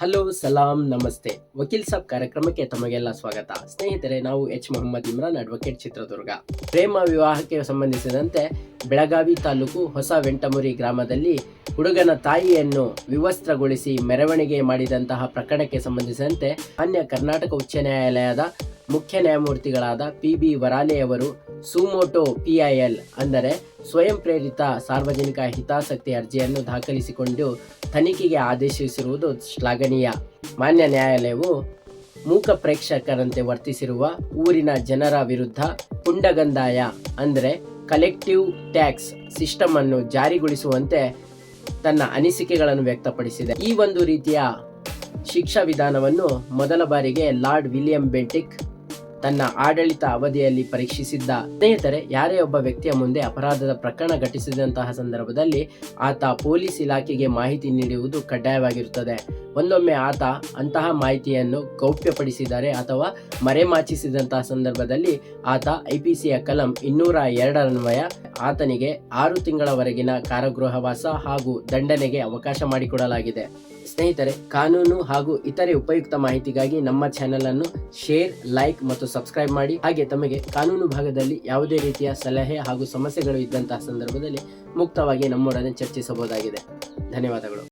Hello, ಸಲಾಂ, ನಮಸ್ತೆ. ವಕೀಲ್ ಸಾಬ್ ಕಾರ್ಯಕ್ರಮಕ್ಕೆ ತಮಗೆಲ್ಲ ಸ್ವಾಗತ. ಸ್ನೇಹಿತರೆ, ನಾವು ಎಚ್. ಮೊಹಮ್ಮದ್ ಇಮ್ರಾನ್ ಅಡ್ವೊಕೇಟ್ ಚಿತ್ರದುರ್ಗ. ಪ್ರೇಮ ವಿವಾಹಕ್ಕೆ ಸಂಬಂಧಿಸಿದಂತೆ ಬೆಳಗಾವಿ ತಾಲೂಕು ಹೊಸ ವೆಂಟಮುರಿ ಗ್ರಾಮದಲ್ಲಿ ಹುಡುಗನ ತಾಯಿಯನ್ನು ವಿವಸ್ತ್ರಗೊಳಿಸಿ ಮೆರವಣಿಗೆ ಮಾಡಿದಂತಹ ಪ್ರಕರಣಕ್ಕೆ ಸಂಬಂಧಿಸಿದಂತೆ ಅನ್ಯ ಕರ್ನಾಟಕ ಉಚ್ಚ ನ್ಯಾಯಾಲಯದ ಮುಖ್ಯ ನ್ಯಾಯಮೂರ್ತಿಗಳಾದ ಪಿ. ಬಿ. ವರಾಲೆಯವರು ಸುಮೋಟೋ ಪಿಐಎಲ್ ಅಂದರೆ ಸ್ವಯಂ ಪ್ರೇರಿತ ಸಾರ್ವಜನಿಕ ಹಿತಾಸಕ್ತಿ ಅರ್ಜಿಯನ್ನು ದಾಖಲಿಸಿಕೊಂಡು ತನಿಖೆಗೆ ಆದೇಶಿಸಿರುವುದು ಶ್ಲಾಘನೀಯ. ಮಾನ್ಯ ನ್ಯಾಯಾಲಯವು ಮೂಕ ಪ್ರೇಕ್ಷಕರಂತೆ ವರ್ತಿಸಿರುವ ಊರಿನ ಜನರ ವಿರುದ್ಧ ಪುಂಡಗಂದಾಯ ಅಂದರೆ ಕಲೆಕ್ಟಿವ್ ಟ್ಯಾಕ್ಸ್ ಸಿಸ್ಟಮ್ ಅನ್ನು ಜಾರಿಗೊಳಿಸುವಂತೆ ತನ್ನ ಅನಿಸಿಕೆಗಳನ್ನು ವ್ಯಕ್ತಪಡಿಸಿದೆ. ಈ ಒಂದು ರೀತಿಯ ಶಿಕ್ಷಾ ವಿಧಾನವನ್ನು ಮೊದಲ ಬಾರಿಗೆ ಲಾರ್ಡ್ ವಿಲಿಯಂ ಬೆಂಟಿಕ್ ತನ್ನ ಆಡಳಿತ ಅವಧಿಯಲ್ಲಿ ಪರೀಕ್ಷಿಸಿದ್ದ ಸ್ನೇಹಿತರೆ, ಯಾರೇ ಒಬ್ಬ ವ್ಯಕ್ತಿಯ ಮುಂದೆ ಅಪರಾಧದ ಪ್ರಕರಣ ಘಟಿಸಿದಂತಹ ಸಂದರ್ಭದಲ್ಲಿ ಆತ ಪೊಲೀಸ್ ಇಲಾಖೆಗೆ ಮಾಹಿತಿ ನೀಡುವುದು ಕಡ್ಡಾಯವಾಗಿರುತ್ತದೆ. ಒಂದೊಮ್ಮೆ ಆತ ಅಂತಹ ಮಾಹಿತಿಯನ್ನು ಗೌಪ್ಯಪಡಿಸಿದರೆ ಅಥವಾ ಮರೆಮಾಚಿಸಿದಂತಹ ಸಂದರ್ಭದಲ್ಲಿ ಆತ ಐಪಿಸಿಯ ಕಲಂ ಇನ್ನೂರ ಎರಡರನ್ವಯ ಆತನಿಗೆ ಆರು ತಿಂಗಳವರೆಗಿನ ಕಾರಾಗೃಹವಾಸ ಹಾಗೂ ದಂಡನೆಗೆ ಅವಕಾಶ ಮಾಡಿಕೊಡಲಾಗಿದೆ. ಸ್ನೇಹಿತರೆ, ಕಾನೂನು ಹಾಗೂ ಇತರೆ ಉಪಯುಕ್ತ ಮಾಹಿತಿಗಾಗಿ ನಮ್ಮ ಚಾನೆಲ್ ಅನ್ನು ಶೇರ್ ಲೈಕ್ ಮತ್ತು ಸಬ್ಸ್ಕ್ರೈಬ್ ಮಾಡಿ. ಹಾಗೆ ತಮಗೆ ಕಾನೂನು ಭಾಗದಲ್ಲಿ ಯಾವುದೇ ರೀತಿಯ ಸಲಹೆ ಹಾಗೂ ಸಮಸ್ಯೆಗಳು ಇದ್ದಂತಹ ಸಂದರ್ಭದಲ್ಲಿ ಮುಕ್ತವಾಗಿ ನಮ್ಮೊಡನೆ ಚರ್ಚಿಸಬಹುದಾಗಿದೆ. ಧನ್ಯವಾದಗಳು.